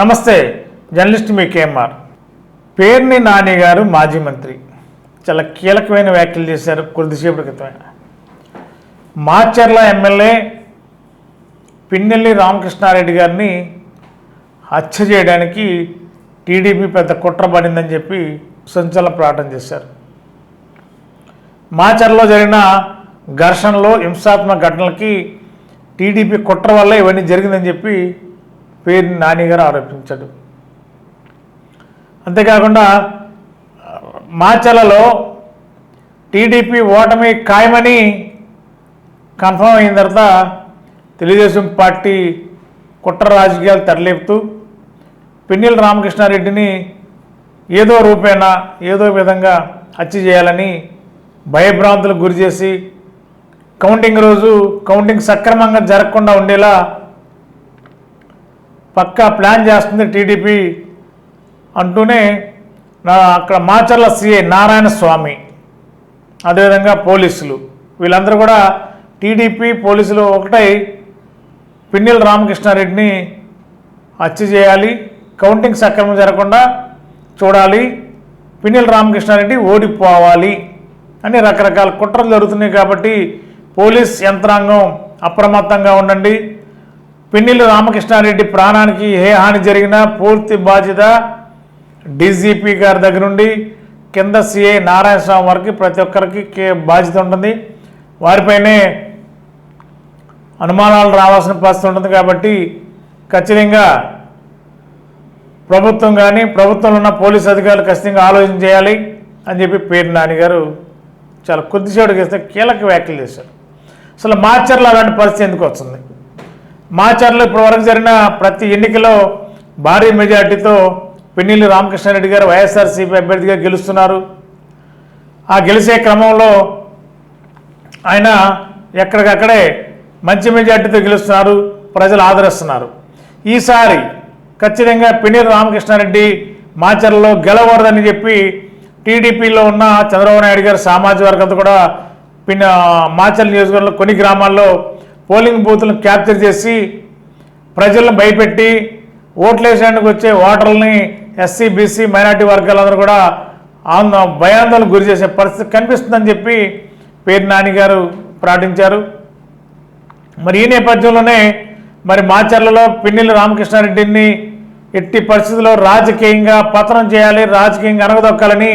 నమస్తే జర్నలిస్ట్ మీ కేఎంఆర్. పేర్ని నాని గారు మాజీ మంత్రి. చాలా కీలకమైన వ్యాఖ్యలు చేశారు కొద్దిసేపటి క్రితమైన మాచర్ల ఎమ్మెల్యే పిన్నెల్లి రామకృష్ణారెడ్డి గారిని హత్య చేయడానికి టీడీపీ పెద్ద కుట్ర పడిందని చెప్పి సంచలన ప్రకటన చేశారు. మాచర్లో జరిగిన ఘర్షణలో హింసాత్మక ఘటనలకి టీడీపీ కుట్ర వల్ల ఇవన్నీ జరిగిందని చెప్పి పేరు నాని గారు ఆరోపించాడు అంతేకాకుండా మాచర్లలో టీడీపీ ఓటమి ఖాయమని కన్ఫర్మ్ అయిన తర్వాత తెలుగుదేశం పార్టీ కుట్ర రాజకీయాలు తెరలేపుతూ పిన్నెల రామకృష్ణారెడ్డిని ఏదో రూపేణా ఏదో విధంగా హత్య చేయాలని భయభ్రాంతులకు గురి చేసి కౌంటింగ్ రోజు కౌంటింగ్ సక్రమంగా జరగకుండా ఉండేలా పక్కా ప్లాన్ చేస్తుంది టీడీపీ అంటూనే నా అక్కడ మాచర్ల సిఐ నారాయణ స్వామి అదేవిధంగా పోలీసులు. వీళ్ళందరూ కూడా టీడీపీ పోలీసులు ఒకటై పిన్నెల రామకృష్ణారెడ్డిని హత్య చేయాలి కౌంటింగ్ సక్రమం జరగకుండా చూడాలి పిన్నెల రామకృష్ణారెడ్డి ఓడిపోవాలి అని రకరకాల కుట్రలు జరుగుతున్నాయి కాబట్టి పోలీస్ యంత్రాంగం అప్రమత్తంగా ఉండండి. పిన్నిల్లు రామకృష్ణారెడ్డి ప్రాణానికి ఏ హాని జరిగినా పూర్తి బాధ్యత డీజీపీ గారి దగ్గర నుండి కింద సిఐ నారాయణ స్వామి వరకు ప్రతి ఒక్కరికి బాధ్యత ఉంటుంది. వారిపైనే అనుమానాలు రావాల్సిన పరిస్థితి ఉంటుంది కాబట్టి ఖచ్చితంగా ప్రభుత్వం కానీ ప్రభుత్వంలో ఉన్న పోలీస్ అధికారులు ఖచ్చితంగా ఆలోచన చేయాలి అని చెప్పి పేరు నాని గారు చాలా కొద్దిసేపటికి ఇస్తే కీలక వ్యాఖ్యలు చేశారు. అసలు మార్చర్లు అలాంటి పరిస్థితి ఎందుకు వస్తుంది? మాచర్లు ఇప్పటివరకు జరిగిన ప్రతి ఎన్నికలో భారీ మెజార్టీతో పిన్నెల్లి రామకృష్ణారెడ్డి గారు వైఎస్ఆర్సీపీ అభ్యర్థిగా గెలుస్తున్నారు. ఆ గెలిచే క్రమంలో ఆయన ఎక్కడికక్కడే మంచి మెజార్టీతో గెలుస్తున్నారు ప్రజలు ఆదరిస్తున్నారు. ఈసారి ఖచ్చితంగా పిన్నెల రామకృష్ణారెడ్డి మాచర్లలో గెలవరదని చెప్పి టీడీపీలో ఉన్న చంద్రబాబు నాయుడు గారి సామాజిక వర్గంతో కూడా పిన్న మాచర్ల నియోజకవర్గంలో కొన్ని గ్రామాల్లో పోలింగ్ బూత్లను క్యాప్చర్ చేసి ప్రజలను భయపెట్టి ఓట్లేసేందుకు వచ్చే ఓటర్లని ఎస్సీ బీసీ మైనార్టీ వర్గాలందరూ కూడా ఆందోళన భయాందోళనకు గురి చేసే పరిస్థితి కనిపిస్తుందని చెప్పి పేరు నాని గారు ప్రకటించారు. మరి ఈ నేపథ్యంలోనే మరి మాచర్లలో పిన్నెల్లి రామకృష్ణారెడ్డిని ఎట్టి పరిస్థితుల్లో రాజకీయంగా పతనం చేయాలి రాజకీయంగా అనగదొక్కాలని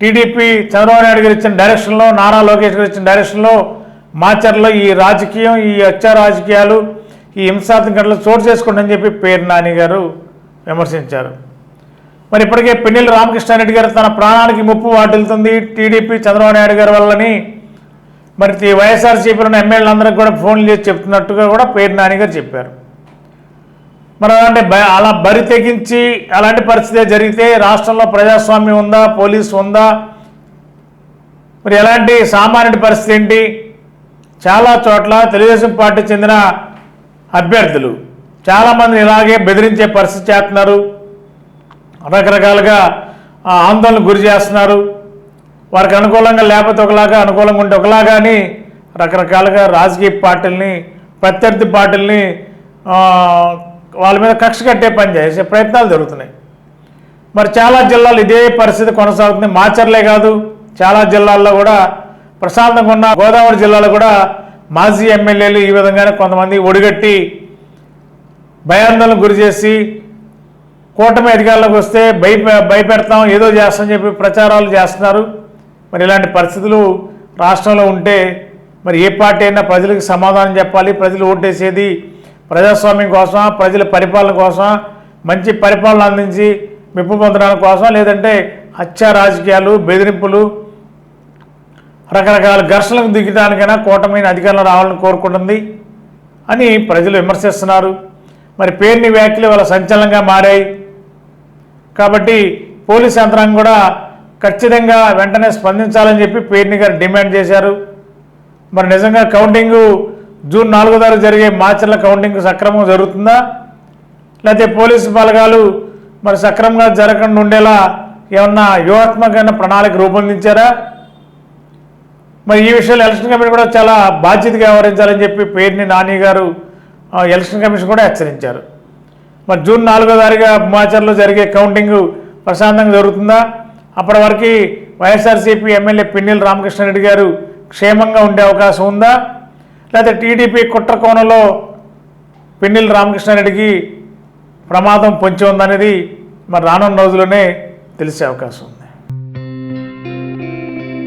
టీడీపీ చంద్రబాబు నాయుడు గారు ఇచ్చిన డైరెక్షన్లో నారా లోకేష్ గారు ఇచ్చిన డైరెక్షన్లో మాచర్లో ఈ రాజకీయం ఈ హత్య రాజకీయాలు ఈ హింసాత్మక చోటు చేసుకోండి చెప్పి పేరు నాని గారు విమర్శించారు. మరి ఇప్పటికే పిన్నెల్లి రామకృష్ణారెడ్డి గారు తన ప్రాణానికి ముప్పు వాటిల్తుంది టీడీపీ చంద్రబాబు నాయుడు గారి వల్లని. మరి వైఎస్ఆర్సీపీలో ఉన్న ఎమ్మెల్యేలందరికీ కూడా ఫోన్లు చేసి చెప్తున్నట్టుగా కూడా పేరు నాని గారు చెప్పారు. మరి అలాంటి అలా బరి తెగించి అలాంటి పరిస్థితి జరిగితే రాష్ట్రంలో ప్రజాస్వామ్యం ఉందా పోలీసు ఉందా? మరి ఎలాంటి సామాన్యుడి పరిస్థితి ఏంటి? చాలా చోట్ల తెలుగుదేశం పార్టీ చెందిన అభ్యర్థులు చాలామంది ఇలాగే బెదిరించే పరిస్థితి చేస్తున్నారు. రకరకాలుగా ఆందోళనకు గురి చేస్తున్నారు. వారికి అనుకూలంగా లేకపోతే ఒకలాగా అనుకూలంగా ఉంటే ఒకలాగా అని రకరకాలుగా రాజకీయ పార్టీలని ప్రత్యర్థి పార్టీలని వాళ్ళ మీద కక్ష కట్టే పని చేసే ప్రయత్నాలు జరుగుతున్నాయి. మరి చాలా జిల్లాలు ఇదే పరిస్థితి కొనసాగుతుంది. మాచర్లే కాదు చాలా జిల్లాల్లో కూడా ప్రశాంతంగా ఉన్న గోదావరి జిల్లాలో కూడా మాజీ ఎమ్మెల్యేలు ఈ విధంగానే కొంతమంది ఒడిగట్టి భయాందోళనకు గురి చేసి కూటమి అధికారులకు వస్తే భయ భయపెడతాం ఏదో చేస్తామని చెప్పి ప్రచారాలు చేస్తున్నారు. మరి ఇలాంటి పరిస్థితులు రాష్ట్రంలో ఉంటే మరి ఏ పార్టీ అయినా ప్రజలకు సమాధానం చెప్పాలి ప్రజలు ఓటేసేది ప్రజాస్వామ్యం కోసం ప్రజల పరిపాలన కోసం మంచి పరిపాలన అందించి మెప్పు పొందడానికి కోసం లేదంటే హత్య రాజకీయాలు బెదిరింపులు రకరకాల ఘర్షణలకు దిగడానికైనా కూటమైన అధికారంలో రావాలని కోరుకుంటుంది అని ప్రజలు విమర్శిస్తున్నారు. మరి పేరుని వ్యాఖ్యలు వాళ్ళ సంచలనంగా మారాయి. కాబట్టి పోలీస్ యంత్రాంగం కూడా ఖచ్చితంగా వెంటనే స్పందించాలని చెప్పి పేర్ని గారు డిమాండ్ చేశారు. మరి నిజంగా కౌంటింగు జూన్ నాలుగో తారీఖు జరిగే మార్చర్ల కౌంటింగ్ సక్రమం జరుగుతుందా? లేకపోతే పోలీసు బలగాలు మరి సక్రమంగా జరగకుండా ఉండేలా ఏమన్నా వ్యూహాత్మకమైన ప్రణాళిక రూపొందించారా? మరి ఈ విషయంలో ఎలక్షన్ కమిషన్ కూడా చాలా బాధ్యతగా వ్యవహరించాలని చెప్పి పేరుని నాని గారు ఎలక్షన్ కమిషన్ కూడా హెచ్చరించారు. మరి జూన్ నాలుగో తారీఖు మాచర్లో జరిగే కౌంటింగ్ ప్రశాంతంగా జరుగుతుందా? అప్పటి వరకు వైఎస్ఆర్సీపీ ఎమ్మెల్యే పిన్నెల రామకృష్ణారెడ్డి గారు క్షేమంగా ఉండే అవకాశం ఉందా? లేకపోతే టీడీపీ కుట్ర కోణంలో పిన్నెల రామకృష్ణారెడ్డికి ప్రమాదం పొంచి ఉందనేది మరి రానున్న రోజుల్లోనే తెలిసే అవకాశం. ఉంది